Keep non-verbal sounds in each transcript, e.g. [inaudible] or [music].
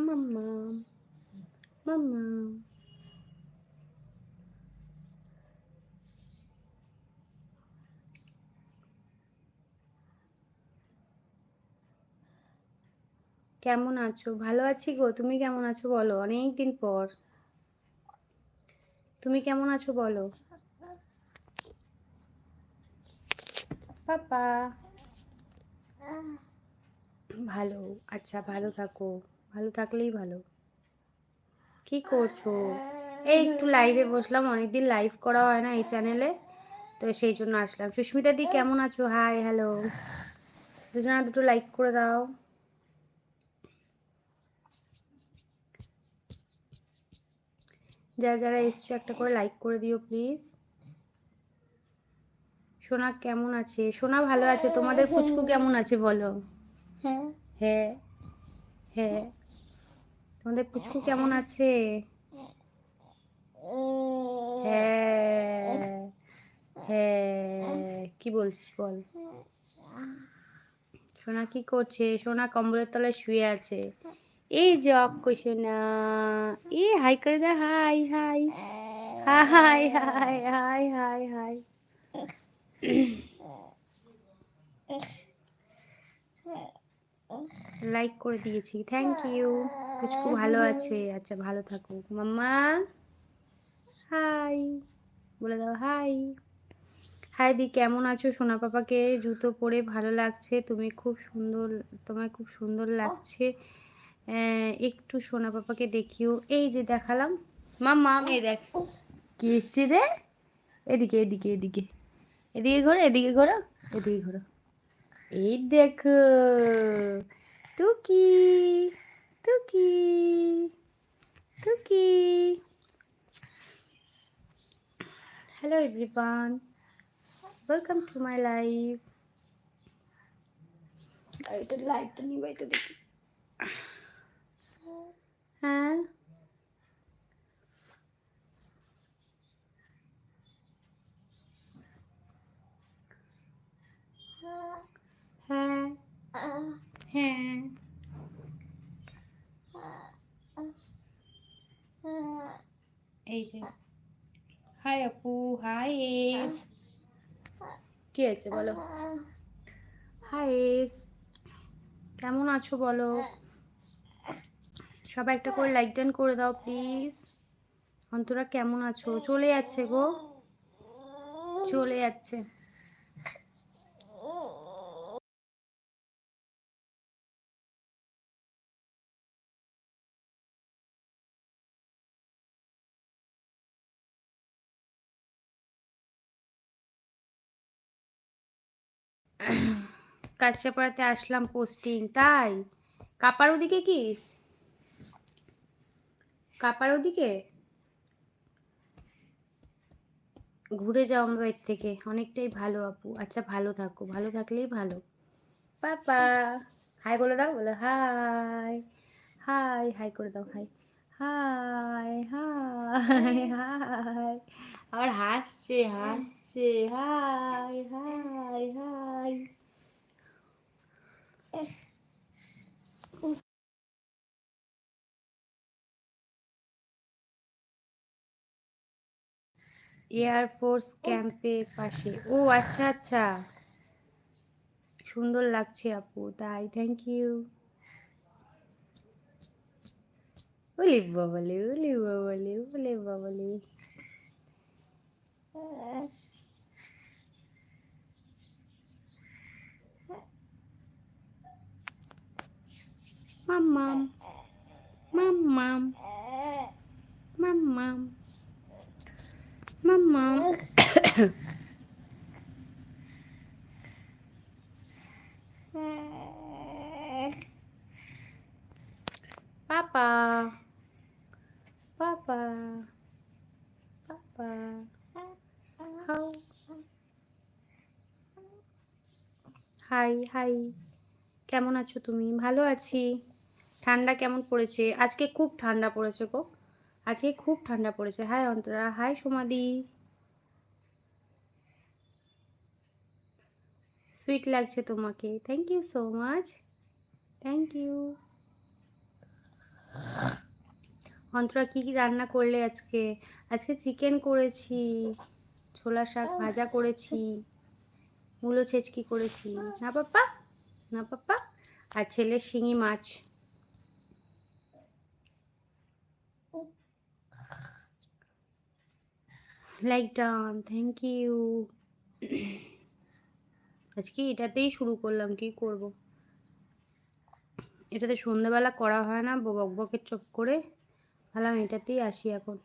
মাম্মা মাম্মা কেমন আছো? ভালো আছি গো। তুমি কেমন আছো বলো? অনেক দিন পর। তুমি কেমন আছো বলো? পাপা। ভালো। আচ্ছা ভালো থাকো। ভালো থাকলেই ভালো। কি করছ? এই একটু লাইভে বসলাম অনেকদিন লাইভ করা হয় না এই চ্যানেলে তো সেই জন্য আসলাম। সুস্মিতা দি কেমন আছো? হাই হ্যালো দুজনা দুটো লাইক করে দাও। যারা যারা এসছো একটা করে লাইক করে দিও প্লিজ সোনা কেমন আছে? সোনা ভালো আছে? তোমাদের ফুচকু কেমন আছে বলো? হ্যাঁ। হ্যাঁ। হ্যাঁ। তোমাদের পুচকু কেমন আছে? হ্যাঁ। হ্যাঁ। কি বলছিস বল? সোনা কি করছে? সোনা কম্বলের তলায় শুয়ে আছে। এই যে অক্ষ সোনা। এ হাই করে দে hi hi hi hi hi hi hi like করে দিয়েছি। থ্যাংক ইউ পুচকু ভালো আছে। আচ্ছা ভালো থাকুক মাম্মা হাই। বলে দাও হাই। হাই দি কেমন আছো? সোনা পাপাকে জুতো পরে ভালো লাগছে। তুমি খুব সুন্দর তোমায় খুব সুন্দর লাগছে। একটু সোনা পাপাকে দেখিও। এই যে দেখালাম। মাম্মা এই দেখ। কি এসছে রে? এদিকে এদিকে এদিকে। এদিকে ঘোরো এদিকে ঘোরো। এদিকে ঘোরো। এই দেখো টুকি টুকি টুকি hello everyone welcome to my life এটা লাইটটা নিয়ে এটা দেখি হ্যাঁ হ্যাঁ হ্যাঁ এই যে। হাই আপু হাই এস কি হয়েছে বলো? হাই এস কেমন আছো বলো? সবাই একটা করে লাইক ডান করে দাও প্লিজ অন্তরা কেমন আছো? চলে যাচ্ছে গো। চলে যাচ্ছে। কাছাপাড়াতে আসলাম পোস্টিং, তাই? কাপার ওদিকে কি? কাপার ওদিকে? ঘুরে যাও আমার বাড়ির থেকে, অনেকটাই ভালো আপু। আচ্ছা ভালো থাকো, ভালো থাকলেই ভালো। পাপা। হাই বলে দাও, বলো হাই হাই হাই করে দাও, হাই হাই হাই হাই আর হাসছে হাসছে হাই হাই হাই এয়ারফোর্স ক্যাম্পের পাশে। ও আচ্ছা আচ্ছা। সুন্দর লাগছে আপু, তাই থ্যাংক ইউ ওলে বাবালে ওলে বাবালে ওলে বাবালে। মাম্মাম মাম্মাম মাম্মাম মাম্মাম papa papa papa how hi hi কেমন আছো তুমি? ভালো আছি? ঠান্ডা কেমন পড়েছে? আজকে খুব ঠান্ডা পড়েছে গো। আজকে খুব ঠান্ডা পড়েছে। হাই অন্তরা, হাই সোমাদি। সুইট লাগছে তোমাকে। Thank you so much thank you Antara, কী কী রান্না করলে আজকে? আজকে চিকেন করেছি, ছোলা শাক ভাজা করেছি, মূলো ছেচকি করেছি। না পাপ্পা? না পাপ্পা? আর ছেলের শিঙি মাছ। লাইক ডান থ্যাংক ইউ আজকে এটাতেই শুরু করলাম, কি করব? এটাতে সন্ধ্যাবেলা করা হয় না বক বকের চপ করে ভাবলাম এটাতেই আসি এখন।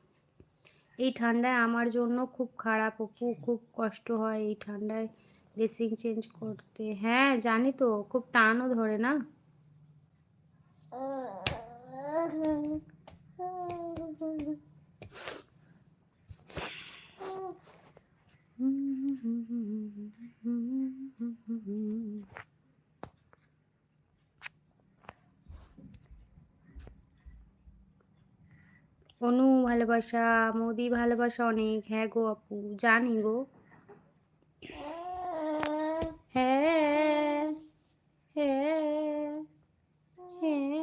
এই ঠান্ডায় আমার জন্য খুব খারাপ, অপু, খুব কষ্ট হয় এই ঠান্ডায় ড্রেসিং চেঞ্জ করতে। হ্যাঁ জানি তো, খুব টানও ধরে না। অনু ভালোবাসা মোদি ভালোবাসা অনেক হ্যাঁ গো আপু জানি গো হ্যাঁ হ্যাঁ হ্যাঁ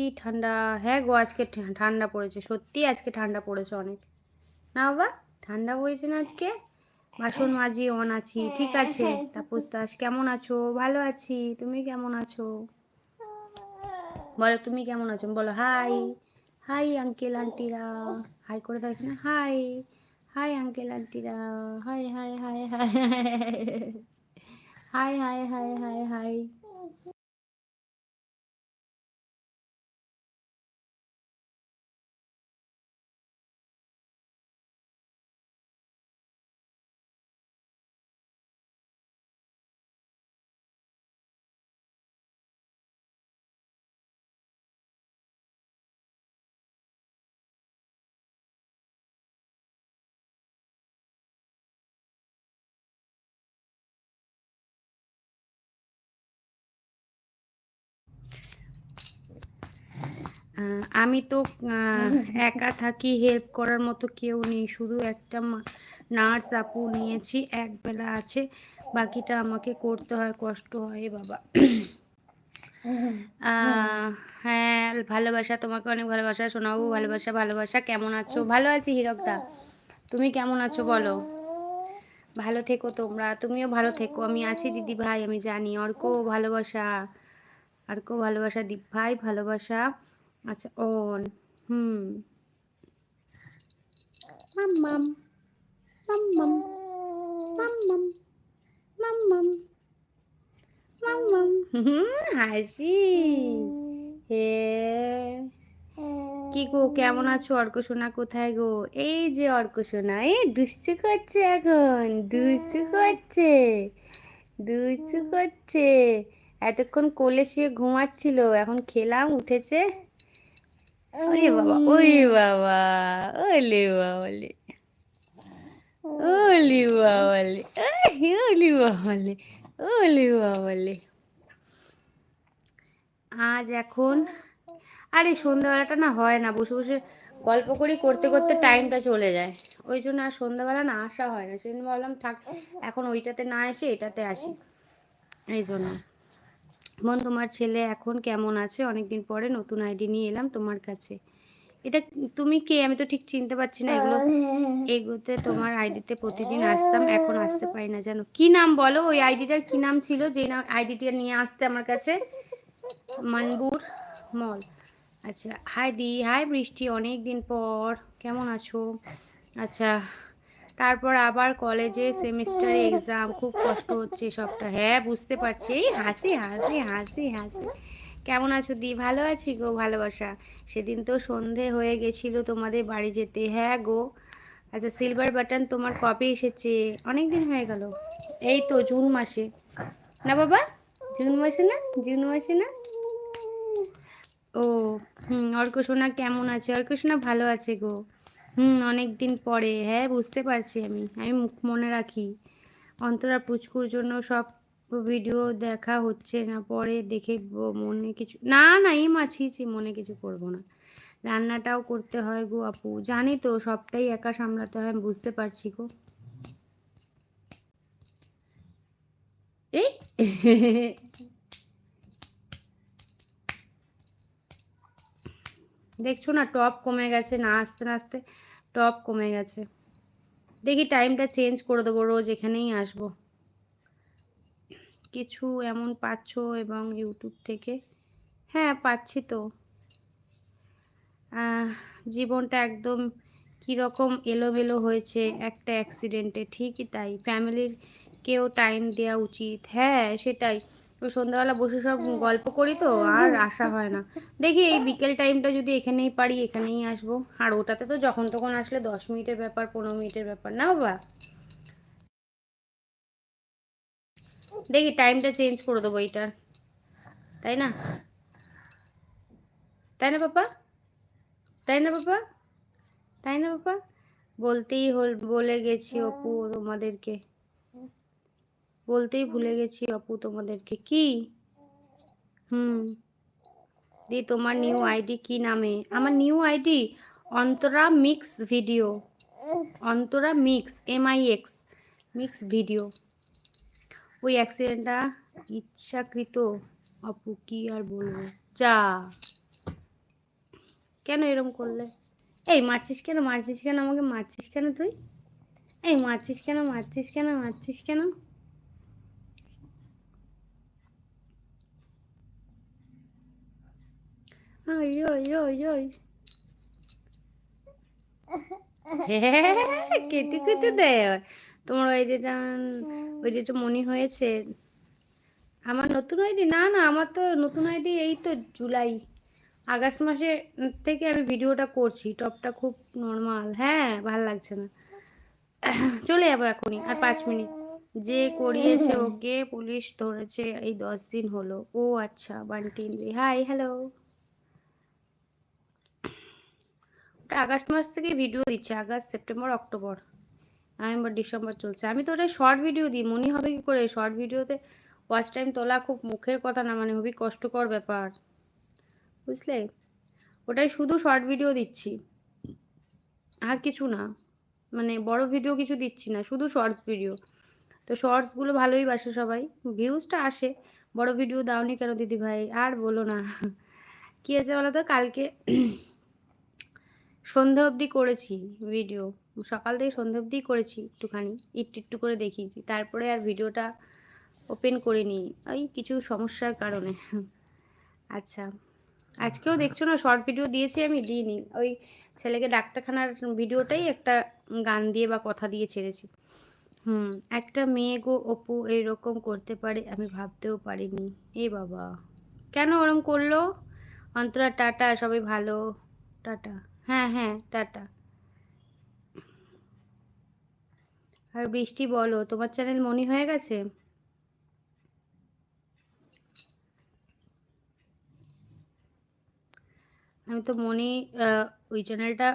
কি ঠান্ডা? হ্যাঁ গো, আজকে ঠান্ডা পড়েছে, সত্যি আজকে ঠান্ডা পড়েছে অনেক। না বাবা, ঠান্ডা হয়েছে না আজকে? বাসন মাজি, অন আছি, ঠিক আছে। তাপস দাস, কেমন আছো? ভালো আছি, তুমি কেমন আছো? বলো, তুমি কেমন আছো? বলো, হাই হাই আঙ্কেল আন্টিরা হাই করে থাকি না hi hi uncle আন্টিরা hi hi hi hi hi hi hi hi hi. আমি তো একা থাকি হেল্প করার মতো কেউ নেই। শুধু একটা নার্স আপু নিয়েছি এক বেলা আছে। বাকিটা আমাকে করতে হয়, কষ্ট হয় বাবা। হ্যাঁ ভালোবাসা, তোমাকে অনেক ভালোবাসা শোনাবো ভালোবাসা ভালোবাসা। কেমন আছো? ভালো আছি, হীরকদা। তুমি কেমন আছো, বলো? ভালো থেকো তোমরা, তুমিও ভালো থেকো। আমি আছি, দিদি ভাই, আমি জানি। অর্ক, ভালোবাসা। অর্ক, ভালোবাসা, দীপ ভাই, ভালোবাসা। আচ্ছা অন হুম, হাসি। হে। কি গো, কেমন আছো অর্ক সোনা? কোথায় গো? এই যে অর্ক সোনা, এই দুষ্টু করছে এখন, দুষ্টু করছে দুষ্টু করছে। এতক্ষণ কোলে শুয়ে ঘুমাচ্ছিল, এখন খেলাম, উঠেছে। ওরে বাবা ওরে বাবা, ওলে বাবালে ওলি বাবালে ওলি বাবালে ওলি বাবালে আজ এখন, আরে সন্ধ্যাবেলাটা না হয় না, বসে বসে গল্প করি, করতে করতে টাইমটা চলে যায়। ওই জন্য আর সন্ধ্যাবেলা না আসা হয় না। সেদিন ভাবলাম, থাক, এখন ওইটাতে না এসে এটাতে আসি। এই জন্য। বোন তোমার ছেলে এখন কেমন আছে? অনেকদিন পরে নতুন আইডি নিয়ে এলাম তোমার কাছে। এটা তুমি কে? আমি তো ঠিক চিনতে পারছি না। এগুলো এগুলোতে তোমার আইডিতে প্রতিদিন আসতাম, এখন আসতে পারি না, জানো। কি নাম বলো? ওই আইডিটার কি নাম ছিল? যে নাম আইডিটা নিয়ে আসতে আমার কাছে? মানবুর মল। আচ্ছা হাই দি, হাই বৃষ্টি অনেক দিন পর। কেমন আছো? আচ্ছা তারপর আবার কলেজে সেমিস্টারে এক্সাম খুব কষ্ট হচ্ছে সবটা। হ্যাঁ বুঝতে পারছি। এই হাসি হাসি হাসি হাসি। কেমন আছো দি? ভালো আছি গো, ভালোবাসা। সেদিন তো সন্ধে হয়ে গেছিল তোমাদের বাড়ি যেতে। হ্যাঁ গো। আচ্ছা সিলভার বাটন তোমার কবে এসেছে? অনেক দিন হয়ে গেল। এই তো জুন মাসে। না বাবা, জুন মাসে না? জুন মাসে না? ও, হুম অর্ক সোনা কেমন আছে? অর্ক সোনা ভালো আছে গো। হুম অনেক দিন পরে। হ্যাঁ বুঝতে পারছি আমি। আমি মুখ মনে রাখি। অন্তরা পুচকুর জন্য সব ভিডিও দেখা হচ্ছে না, পরে দেখে মনে কিছু, না না, এই মাছি ছি, মনে কিছু করব না। রান্নাটাও করতে হয় গো আপু। জানি তো, সবটাই একা সামলাতে হয়, আমি বুঝতে পারছি গো। এই? দেখছ না টপ কমে গেছে, না আস্তে না আস্তে টপ কমে গেছে। দেখি টাইমটা চেঞ্জ করে দেবো, রোজ এখানেই আসব। কিছু এমন পাচ্ছ এবং ইউটিউব থেকে? হ্যাঁ পাচ্ছি তো। জীবনটা একদম কীরকম এলোমেলো হয়েছে, একটা অ্যাক্সিডেন্টে ঠিকই তাই। ফ্যামিলির কেউ টাইম দেওয়া উচিত। হ্যাঁ সেটাই। তো সন্ধ্যাবেলা বসে সব গল্প করি তো আর আসা হয় না। দেখি এই বিকেল টাইমটা যদি এখানেই পারি এখানেই আসব। আর ওটাতে তো যখন তখন আসলে দশ মিনিটের ব্যাপার পনেরো মিনিটের ব্যাপার না বাবা দেখি টাইমটা চেঞ্জ করে দেবো এইটার। তাই না? তাই না বাবা তাই না বাবা তাই না বাবা বলতেই হল বলে গেছি অপু তোমাদেরকে। বলতেই ভুলে গেছি অপু তোমাদেরকে। কি? হুম। দি, তোমার নিউ আইডি কি নামে? আমার new ID Antara mix video Antara mix M I X mix video ওই অ্যাক্সিডেন্টটা ইচ্ছাকৃত অপু কি আর বলব? যা। কেন এরম করলে? এই, মারছিস কেন? মারছিস কেন? আমাকে মারছিস কেন তুই? এই, মারছিস কেন? মারছিস কেন? মারছিস কেন? ওই ওই ওই হ্যাঁ কেটে কেটে দেয়? তোমার আইডিটা ওই যেটা মনে হয়েছে। আমার নতুন আইডি না না আমার তো নতুন আইডি এই তো জুলাই। আগস্ট মাসে থেকে আমি ভিডিওটা করছি। টপটা খুব নর্মাল। হ্যাঁ ভালো লাগছে না। [clears throat] চলে যাব এখনই আর পাঁচ মিনিট। যে করিয়েছে [laughs] ওকে পুলিশ ধরেছে এই দশ দিন হলো। ও আচ্ছা বান্টি হাই হ্যালো ওটা আগস্ট মাস থেকে ভিডিও দিচ্ছে, August, September, October. November, December চলছে। আমি তো ওটা শর্ট ভিডিও দিই, মনে হবে কি করে? শর্ট ভিডিওতে ওয়াচ টাইম তোলা খুব মুখের কথা না মানে খুবই কষ্টকর ব্যাপার। বুঝলে? ওটাই শুধু শর্ট ভিডিও দিচ্ছি। আর কিছু না। মানে বড় ভিডিও কিছু দিচ্ছি না, শুধু শর্টস ভিডিও তো শর্টসগুলো ভালোই বাসে সবাই। ভিউজটা আসে। বড় ভিডিও দাওনি কেন দিদি ভাই আর বলো না। কী আছে বলো তো? কালকে সন্ধে অবধি করেছি ভিডিও সকাল থেকে সন্ধে অবধি করেছি একটুখানি, একটু একটু করে দেখিয়েছি। তারপরে আর ভিডিওটা ওপেন করিনি, ওই কিছু সমস্যার কারণে। আচ্ছা আজকেও দেখছ না শর্ট ভিডিও দিয়েছি আমি, দিইনি। ওই ছেলেকে ডাক্তারখানার ভিডিওটাই একটা গান দিয়ে বা কথা দিয়ে ছেড়েছি। হুম, একটা মেয়ে গো অপু এইরকম করতে পারে, আমি ভাবতেও পারিনি। এ বাবা, কেন ওরম করল? অন্তরা, টাটা, সবাই ভালো, টাটা। হ্যাঁ হ্যাঁ টাটা। আর বৃষ্টি বলো, তোমার চ্যানেল মনি হয়ে গেছে? আমি তো মনি ওই চ্যানেলটা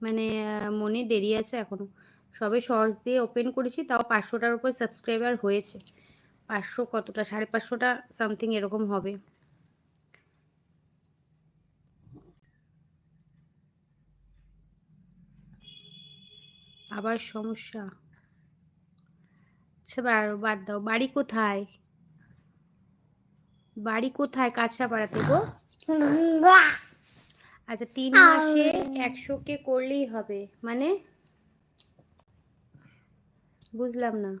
মানে মনে দেরি আছে এখনও। সবে শর্টস দিয়ে ওপেন করেছি, তাও পাঁচশোটার উপর সাবস্ক্রাইবার হয়েছে। পাঁচশো কতটা? সাড়ে পাঁচশোটা সামথিং এরকম হবে। আবার সমস্যা। আচ্ছা বাদ দাও। বাড়ি কোথায়? বাড়ি কোথায় কাছাপাড়াতে গো? আচ্ছা তিন মাসে একশো কে করলেই হবে। মানে? বুঝলাম না।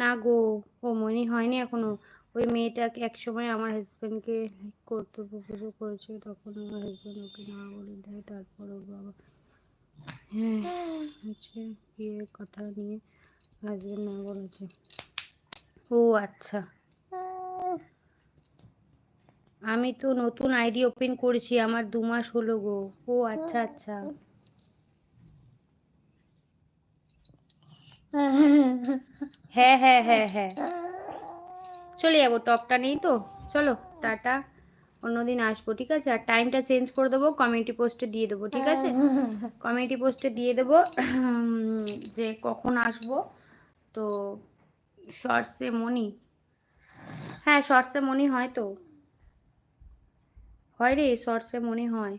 না গো, ও মনে হয়নি এখনও। ওই মেয়েটা এক সময় আমার হাজব্যান্ডকে করতে প্রপোজ করেছে, তখন আমার হাজব্যান্ড ওকে না বলে দেয়, তারপর ও বাবা হ্যাঁ হচ্ছে বিয়ের কথা নিয়ে হাজব্যান্ড না বলেছে। ও আচ্ছা। আমি তো নতুন আইডি ওপেন করেছি আমার দু মাস হলো গো। ও আচ্ছা আচ্ছা। হ্যাঁ হ্যাঁ হ্যাঁ হ্যাঁ। চলে যাব টপটা নেই তো। চলো টাটা। অন্যদিন আসব ঠিক আছে? আর টাইমটা চেঞ্জ করে দেবো কমিউনিটি পোস্টে দিয়ে দেবো ঠিক আছে? [laughs] কমিউনিটি পোস্টে দিয়ে দেবো যে কখন আসব। তো শর্টসে মনি হ্যাঁ শর্টসে মনি হয় তো। হয় রে শর্টসে মনে হয়।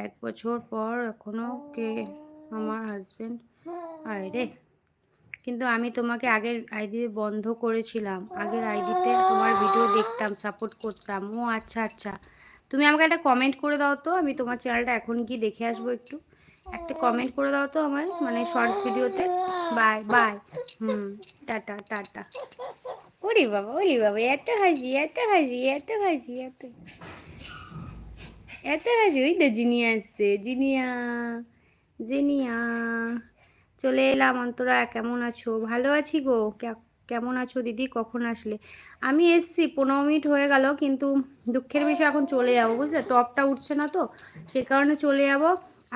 এক বছর পর এখনও কে? আমার হাজবেন্ড আয় রে। কিন্তু আমি তোমাকে আগের আইডি বন্ধ করেছিলাম। আগের আইডিতে তোমার ভিডিও দেখতাম সাপোর্ট করতাম। ও আচ্ছা আচ্ছা। তুমি আমাকে একটা কমেন্ট করে দাও তো, আমি তোমার চ্যানেলটা এখন কি দেখে আসব একটু। একটা কমেন্ট করে দাও তো আমার মানে শর্টস ভিডিওতে বাই বাই হুম, টাটা টাটা। ওরে বাবা ওরে বাবা, এত হাসি এত হাসি এত হাসি, এত। এত হাসি, ওই তো জিনিয়া আসছে, জিনিয়া জিনিয়া। চলে এলাম। অন্তরা, কেমন আছো? ভালো আছি গো। কেমন আছো দিদি? কখন আসলে? আমি এসছি, পনেরো মিনিট হয়ে গেল, কিন্তু দুঃখের বিষয় এখন চলে যাব, বুঝলে? টপটা উঠছে না তো, সে কারণে চলে যাব।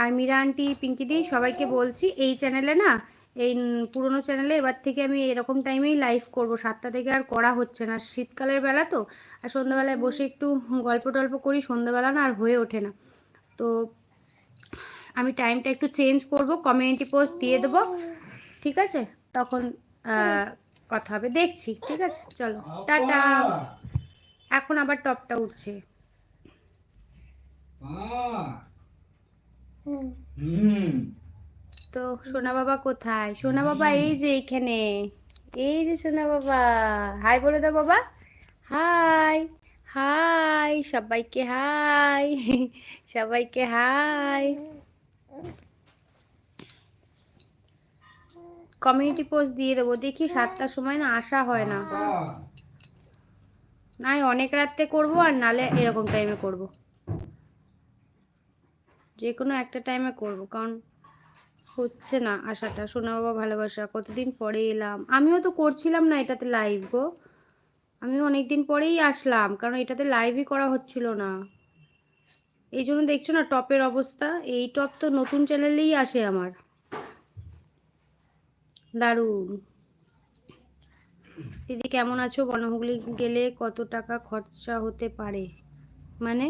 আর মীরা, আন্টি, পিঙ্কি দি, সবাইকে বলছি, এই চ্যানেলে না, এই পুরোনো চ্যানেলে এবার থেকে আমি এরকম টাইমেই লাইভ করব। সাতটা থেকে আর করা হচ্ছে না। শীতকালের বেলা তো, আর সন্ধ্যাবেলায় বসে একটু গল্প টল্প করি, সন্ধ্যাবেলা না আর হয়ে ওঠে না। তো আমি টাইমটা একটু চেঞ্জ করব কমিউনিটি পোস্ট দিয়ে দেবো ঠিক আছে? তখন কথা হবে দেখছি ঠিক আছে? চলো টাটা। এখন আবার টপটা উঠছে। তো সোনা বাবা কোথায়? সোনা বাবা এই যে এইখানে এই যে সোনা বাবা। হাই বলে দাও বাবা। হাই হাই সবাইকে হাই সবাইকে হাই কমিউনিটি পোস্ট দিয়ে দেবো। দেখি সাতটার সময় না আসা হয় না। নাই, অনেক রাত্রে করব আর নালে এরকম টাইমে করব। যে কোনো একটা টাইমে করব, কারণ হচ্ছে না আশাটা। সোনা বাবা ভালোবাসা, কতদিন পরে এলাম? আমিও তো করছিলাম না এটাতে লাইভ গো। আমি অনেক দিন পরেই আসলাম, কারণ এটাতে লাইভই করা হচ্ছিল না। এই জন্য দেখছ না টপের অবস্থা? এই টপ তো নতুন চ্যানেলেই আসে আমার। দারুণ। দিদি কেমন আছো? বনহুগলি গেলে কত টাকা খরচা হতে পারে? মানে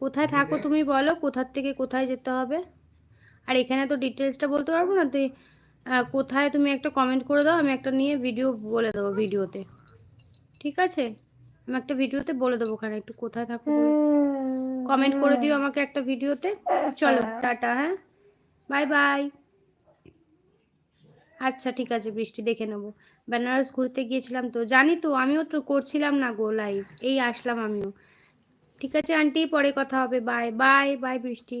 কোথায় থাকো তুমি বলো কোথার থেকে কোথায় যেতে হবে? আর এখানে তো ডিটেলসটা বলতে পারব না তুই কোথায় তুমি একটা কমেন্ট করে দাও আমি একটা নিয়ে ভিডিও বলে দেবো ভিডিওতে ঠিক আছে? আমি একটা ভিডিওতে বলে দেবো ওখানে একটু কোথায় থাকো কমেন্ট করে দিও আমাকে একটা ভিডিওতে চলো টাটা হ্যাঁ? বাই বাই আচ্ছা ঠিক আছে, বৃষ্টি দেখে নেব। বেনারস ঘুরতে গিয়েছিলাম তো, জানি তো, আমিও তো করছিলাম না গো লাইভ এই আসলাম আমিও। ঠিক আছে, আন্টি, পরে কথা হবে বাই বাই বাই বৃষ্টি।